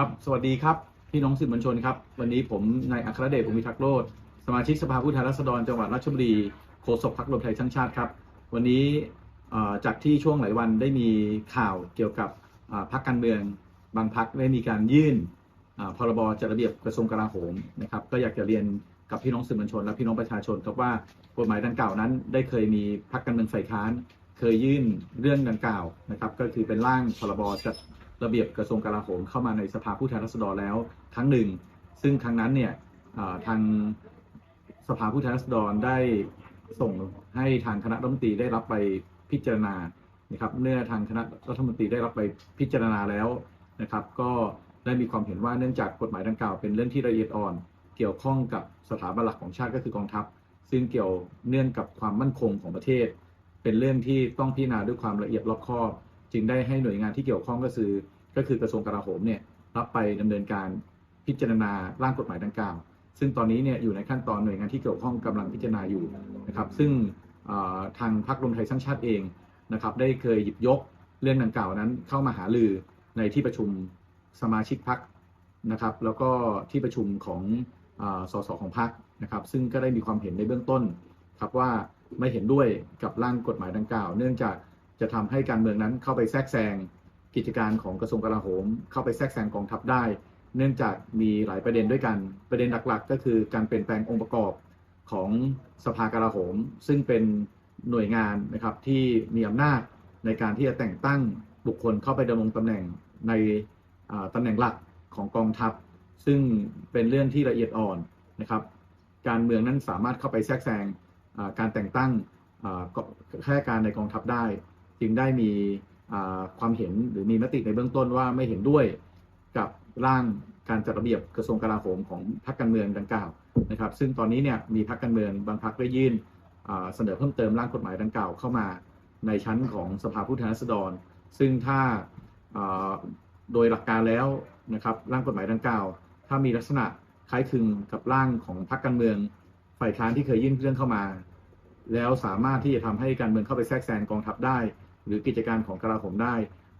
ครับ สวัสดีครับ พี่น้องสื่อมวลชนครับ วันนี้ผมนายอัครเดชอุมิทักษ์โรธสมาชิกสภาผู้แทนราษฎรจังหวัดราชบุรีโฆษกพรรครวมไทยสร้างชาติครับ วันนี้จากที่ช่วงหลายวันได้มีข่าวเกี่ยวกับพรรคการเมือง บางพรรคได้มีการยื่นพรบจัดระเบียบกระทรวงกลาโหมนะครับ ก็อยากจะเรียนกับพี่น้องสื่อมวลชน และพี่น้องประชาชนครับว่ากฎหมายดังกล่าวนั้น ได้เคยมีพรรคการเมืองฝ่ายค้าน เคยยื่นเรื่องดังกล่าวนะครับ ก็คือเป็นร่างพรบจัด ระเบียบกระทรวงกลาโหมเข้ามาในสภาผู้แทนราษฎรแล้วครั้งหนึ่ง ซึ่งครั้งนั้นเนี่ยทางสภาผู้แทนราษฎรได้ส่งให้ทางคณะรัฐมนตรีได้รับไปพิจารณานะครับเมื่อทางคณะรัฐมนตรีได้รับไปพิจารณาแล้วนะครับ ก็ได้มีความเห็นว่าเนื่องจากกฎหมายดังกล่าวเป็นเรื่องที่ละเอียดอ่อน เกี่ยวข้องกับสถาบันหลักของชาติก็คือกองทัพ ซึ่งเกี่ยวเนื่องกับความมั่นคงของประเทศ เป็นเรื่องที่ต้องพิจารณาด้วยความละเอียดรอบคอบ จึงได้ให้หน่วยงานที่เกี่ยวข้องก็คือก็คือกระทรวงกลาโหมเนี่ยรับไปดำเนินการพิจารณาร่างกฎหมายดังกล่าว ซึ่งตอนนี้เนี่ยอยู่ในขั้นตอนหน่วยงานที่เกี่ยวข้องกำลังพิจารณาอยู่นะครับซึ่งทางพรรครวมไทยสร้างชาติเองนะครับได้เคยหยิบยกเรื่องดังกล่าวนั้น เข้ามาหารือในที่ประชุมสมาชิกพรรคนะครับ แล้วก็ที่ประชุมของอสสของพรรคนะครับ ซึ่งก็ได้มีความเห็นในเบื้องต้นครับว่าไม่เห็นด้วยกับร่างกฎหมายดังกล่าว เนื่องจาก จะทำให้การเมืองนั้นเข้าไปแทรกแซงกิจการของกระทรวงกลาโหม เข้าไปแทรกแซงกองทัพได้ เนื่องจากมีหลายประเด็นด้วยกันประเด็นหลักๆ ก็คือการเปลี่ยนแปลงองค์ประกอบของสภากลาโหม ซึ่งเป็นหน่วยงานนะครับที่มีอำนาจในการที่จะแต่งตั้งบุคคลเข้าไปดำรงตำแหน่งในอ่าตำแหน่งหลักของกองทัพ ซึ่งเป็นเรื่องที่ละเอียดอ่อนนะครับ การเมืองนั้นสามารถเข้าไปแทรกแซงการแต่งตั้งอ่าก็ข้าราชการในกองทัพได้ จึงได้มีความเห็นหรือมีมติในเบื้องต้นว่าไม่เห็นด้วยกับร่างการจัดระเบียบกระทรวงกลาโหมของพรรคการเมืองดังกล่าวนะครับ ซึ่งตอนนี้เนี่ยมีพรรคการเมืองบางพรรคได้ยื่นเสนอเพิ่มเติมร่างกฎหมายดังกล่าวเข้ามาในชั้นของสภาผู้แทนราษฎร ซึ่งถ้าอ่าโดยหลักการแล้วนะครับร่างกฎหมายดังกล่าว ถ้ามีลักษณะคล้ายคลึงกับร่างของพรรคการเมือง ฝ่ายค้านที่เคยยื่นเรื่องเข้ามา แล้วสามารถที่จะทำให้การเมืองเข้าไปแทรกแซงกองทัพได้ หรือกิจการของกลาโหมได้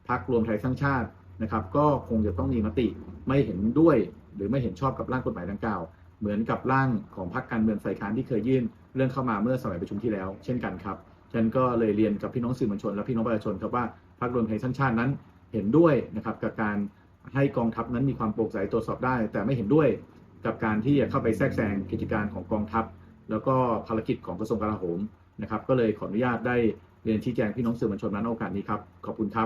พักรวมไทยสร้างชาตินะครับ ก็คงจะต้องมีมติไม่เห็นด้วย หรือไม่เห็นชอบกับร่างกฎหมายดังกล่าว เหมือนกับร่างของพรรคการเมืองฝ่ายค้านที่เคยยื่นเรื่องเข้ามาเมื่อสมัยประชุมที่แล้ว เช่นกันครับฉันก็เลยเรียนกับพี่น้องสื่อมวลชน และพี่น้องประชาชนครับว่าพรรครวมไทยสร้างชาตินั้นเห็นด้วยนะครับกับการให้กองทัพนั้นมีความโปร่งใสตรวจสอบได้ แต่ไม่เห็นด้วยกับการที่จะเข้าไปแทรกแซงกิจการของกองทัพ แล้วก็ภารกิจของกระทรวงกลาโหมนะครับ ก็เลยขออนุญาตได้ เรียนชี้แจงพี่น้องสื่อมวลชนนั้นโอกาสนี้ครับ ขอบคุณครับ